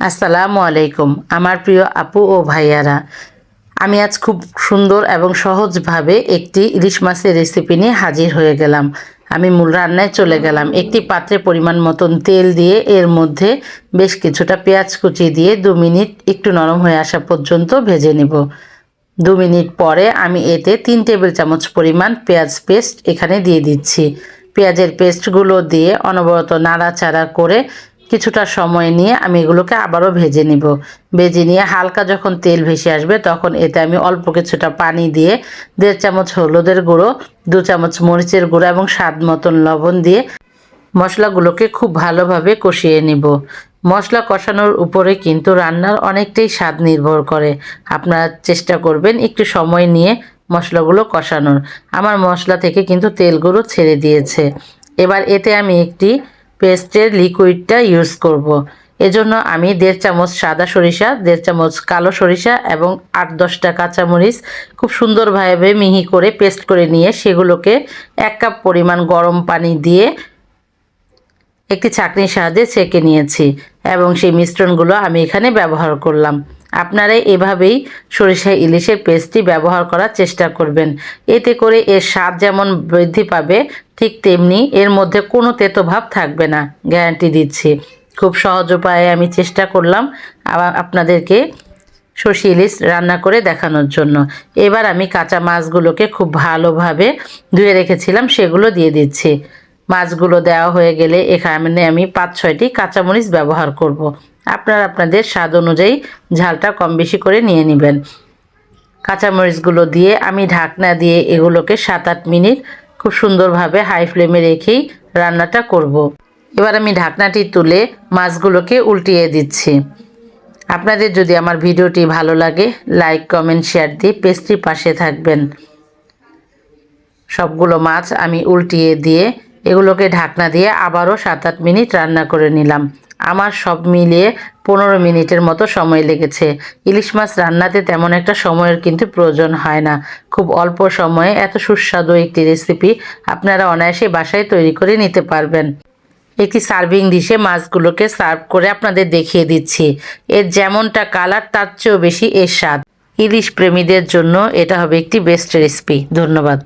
আসসালামু আলাইকুম, আমার প্রিয় আপু ও ভাইয়ারা। আমি আজ খুব সুন্দর এবং সহজভাবে একটি ইলিশ মাছের রেসিপি নিয়ে হাজির হয়ে গেলাম। আমি মূল রান্নায় চলে গেলাম। একটি পাত্রে পরিমাণ মতন তেল দিয়ে এর মধ্যে বেশ কিছুটা পেঁয়াজ কুচি দিয়ে দু মিনিট একটু নরম হয়ে আসা পর্যন্ত ভেজে নেব। দু মিনিট পরে আমি এতে তিন টেবিল চামচ পরিমাণ পেঁয়াজ পেস্ট এখানে দিয়ে দিচ্ছি। পেঁয়াজের পেস্টগুলো দিয়ে অনবরত নাড়াচাড়া করে কিছুটা সময় নিয়ে আমি এগুলোকে আবারও ভেজে নিব। ভেজে নিয়ে হালকা যখন তেল ভেসে আসবে তখন এতে আমি অল্প কিছুটা পানি দিয়ে দেড় চামচ হলুদের গুঁড়ো, দু চামচ মরিচের গুঁড়ো এবং স্বাদ মতন লবণ দিয়ে মশলাগুলোকে খুব ভালোভাবে কষিয়ে নিব। মশলা কষানোর উপরে কিন্তু রান্নার অনেকটাই স্বাদ নির্ভর করে। আপনারা চেষ্টা করবেন একটু সময় নিয়ে মশলাগুলো কষানোর। আমার মশলা থেকে কিন্তু তেলগুলো ছেড়ে দিয়েছে। এবার এতে আমি একটি পেস্টের লিকুইডটা ইউজ করব। এজন্য আমি দেড় চামচ সাদা সরিষা, দেড় চামচ কালো সরিষা এবং আট দশটা কাঁচামরিচ খুব সুন্দরভাবে মিহি করে পেস্ট করে নিয়ে সেগুলোকে এক কাপ পরিমাণ গরম পানি দিয়ে একটি চাকনির সাহায্যে ছেঁকে নিয়েছি এবং সেই মিশ্রণগুলো আমি এখানে ব্যবহার করলাম আপনারা এভাবেই সরিষা ইলিশের পেস্টটি ব্যবহার করার চেষ্টা করবেন। এতে করে এর স্বাদ যেমন বৃদ্ধি পাবে, ঠিক তেমনি এর মধ্যে কোনো তেতো ভাব থাকবে না, গ্যারান্টি দিচ্ছি। খুব সহজ উপায়ে আমি চেষ্টা করলাম আবার আপনাদেরকে সর্ষে ইলিশ রান্না করে দেখানোর জন্য। এবার আমি কাঁচা মাছগুলোকে খুব ভালোভাবে ধুয়ে রেখেছিলাম, সেগুলো দিয়ে দিচ্ছি। মাছগুলো দেওয়া হয়ে গেলে এখানে আমি পাঁচ, ছয়টি কাঁচামরিচ ব্যবহার করব। আপনার আপনাদের স্বাদ অনুযায়ী ঝালটা কম বেশি করে নিয়ে নেবেন কাঁচামরিচগুলো দিয়ে আমি ঢাকনা দিয়ে এগুলোকে সাত, আট মিনিট খুব সুন্দরভাবে হাই ফ্লেমে রেখেই রান্নাটা করব। এবার আমি ঢাকনাটি তুলে মাছগুলোকে উল্টিয়ে দিচ্ছি আপনাদের যদি আমার ভিডিওটি ভালো লাগে, লাইক, কমেন্ট, শেয়ার দিয়ে পেস্ট্রি পাশে থাকবেন সবগুলো মাছ আমি উল্টিয়ে দিয়ে এগুলোকে ঢাকনা দিয়ে আবারও সাত আট মিনিট রান্না করে নিলাম। আমার সব মিলিয়ে পনেরো মিনিটের মতো সময় লেগেছে। ইলিশ মাছ রান্নাতে তেমন একটা সময়ের কিন্তু প্রয়োজন হয় না। খুব অল্প সময়ে এত সুস্বাদু একটি রেসিপি আপনারা অনায়াসে বাসায় তৈরি করে নিতে পারবেন। একটি সার্ভিং ডিশে মাছগুলোকে সার্ভ করে আপনাদের দেখিয়ে দিচ্ছি। এর যেমনটা কালার তার চেয়েও বেশি এর স্বাদ। ইলিশ প্রেমীদের জন্য এটা হবে একটি বেস্ট রেসিপি ধন্যবাদ।